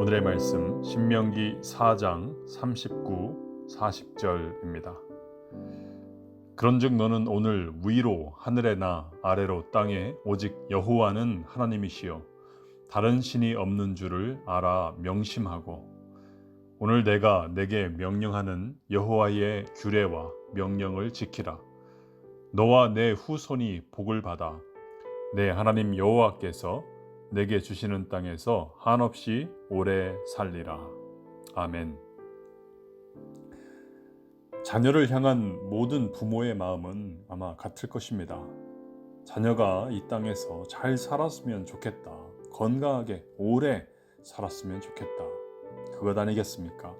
오늘의 말씀 신명기 4장 39, 40절입니다. 그런즉 너는 오늘 위로 하늘에 나 아래로 땅에 오직 여호와는 하나님이시요 다른 신이 없는 줄을 알아 명심하고 오늘 내가 내게 명령하는 여호와의 규례와 명령을 지키라 너와 내 후손이 복을 받아 내 하나님 여호와께서 내게 주시는 땅에서 한없이 오래 살리라. 아멘. 자녀를 향한 모든 부모의 마음은 아마 같을 것입니다. 자녀가 이 땅에서 잘 살았으면 좋겠다. 건강하게 오래 살았으면 좋겠다. 그것 아니겠습니까?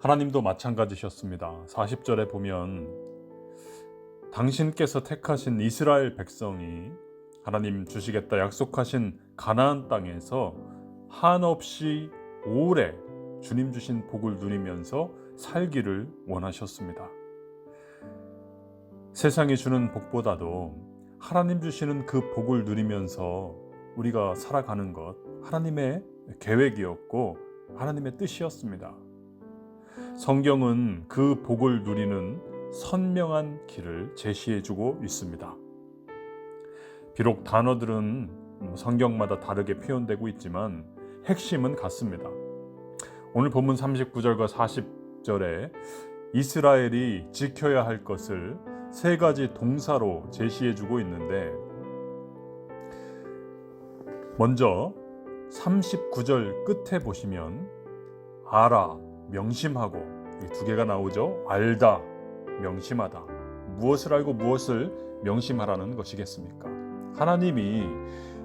하나님도 마찬가지셨습니다. 40절에 보면 당신께서 택하신 이스라엘 백성이 하나님 주시겠다 약속하신 가나안 땅에서 한없이 오래 주님 주신 복을 누리면서 살기를 원하셨습니다. 세상이 주는 복보다도 하나님 주시는 그 복을 누리면서 우리가 살아가는 것 하나님의 계획이었고 하나님의 뜻이었습니다. 성경은 그 복을 누리는 선명한 길을 제시해 주고 있습니다. 비록 단어들은 성경마다 다르게 표현되고 있지만 핵심은 같습니다. 오늘 본문 39절과 40절에 이스라엘이 지켜야 할 것을 세 가지 동사로 제시해 주고 있는데 먼저 39절 끝에 보시면 알아, 명심하고 이 두 개가 나오죠. 알다, 명심하다. 무엇을 알고 무엇을 명심하라는 것이겠습니까? 하나님이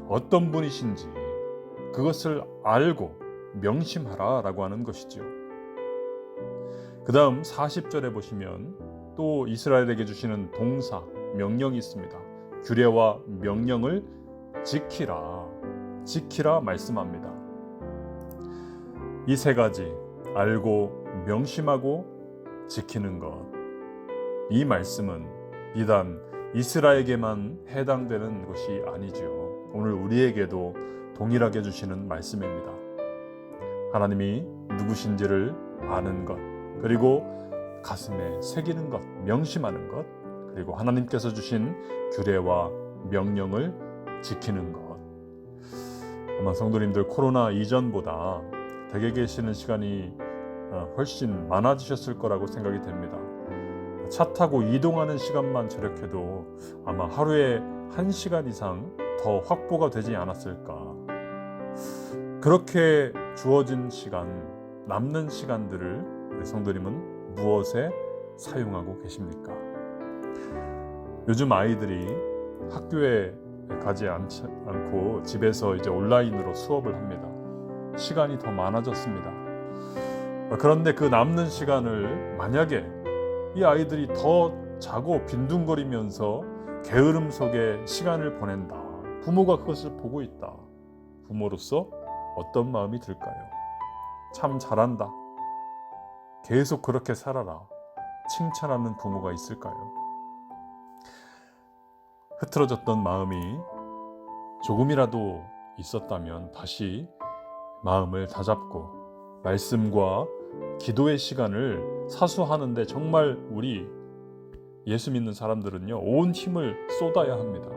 어떤 분이신지 그것을 알고 명심하라 라고 하는 것이지요. 그 다음 40절에 보시면 또 이스라엘에게 주시는 동사, 명령이 있습니다. 규례와 명령을 지키라, 지키라 말씀합니다. 이 세 가지, 알고, 명심하고, 지키는 것. 이 말씀은 비단 이스라엘에게만 해당되는 것이 아니지요. 오늘 우리에게도 동일하게 주시는 말씀입니다. 하나님이 누구신지를 아는 것, 그리고 가슴에 새기는 것, 명심하는 것, 그리고 하나님께서 주신 규례와 명령을 지키는 것. 아마 성도님들 코로나 이전보다 댁에 계시는 시간이 어, 훨씬 많아지셨을 거라고 생각이 됩니다. 차 타고 이동하는 시간만 저력해도 아마 하루에 한 시간 이상 더 확보가 되지 않았을까. 그렇게 주어진 시간, 남는 시간들을 성도님은 무엇에 사용하고 계십니까? 요즘 아이들이 학교에 가지 않고 집에서 이제 온라인으로 수업을 합니다. 시간이 더 많아졌습니다. 그런데 그 남는 시간을 만약에 이 아이들이 더 자고 빈둥거리면서 게으름 속에 시간을 보낸다. 부모가 그것을 보고 있다. 부모로서 어떤 마음이 들까요? 참 잘한다. 계속 그렇게 살아라. 칭찬하는 부모가 있을까요? 흐트러졌던 마음이 조금이라도 있었다면 다시 마음을 다잡고 말씀과 기도의 시간을 사수하는데 정말 우리 예수 믿는 사람들은요 온 힘을 쏟아야 합니다.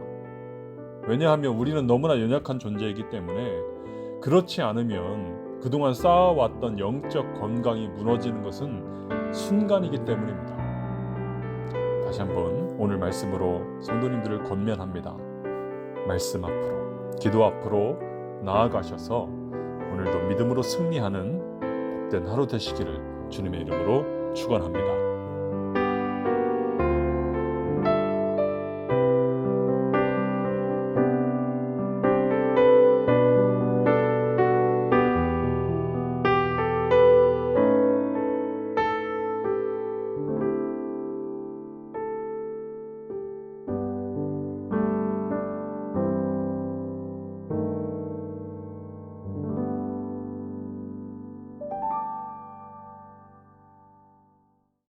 왜냐하면 우리는 너무나 연약한 존재이기 때문에 그렇지 않으면 그동안 쌓아왔던 영적 건강이 무너지는 것은 순간이기 때문입니다. 다시 한번 오늘 말씀으로 성도님들을 권면합니다. 말씀 앞으로, 기도 앞으로 나아가셔서 오늘도 믿음으로 승리하는 복된 하루 되시기를 주님의 이름으로 축원합니다.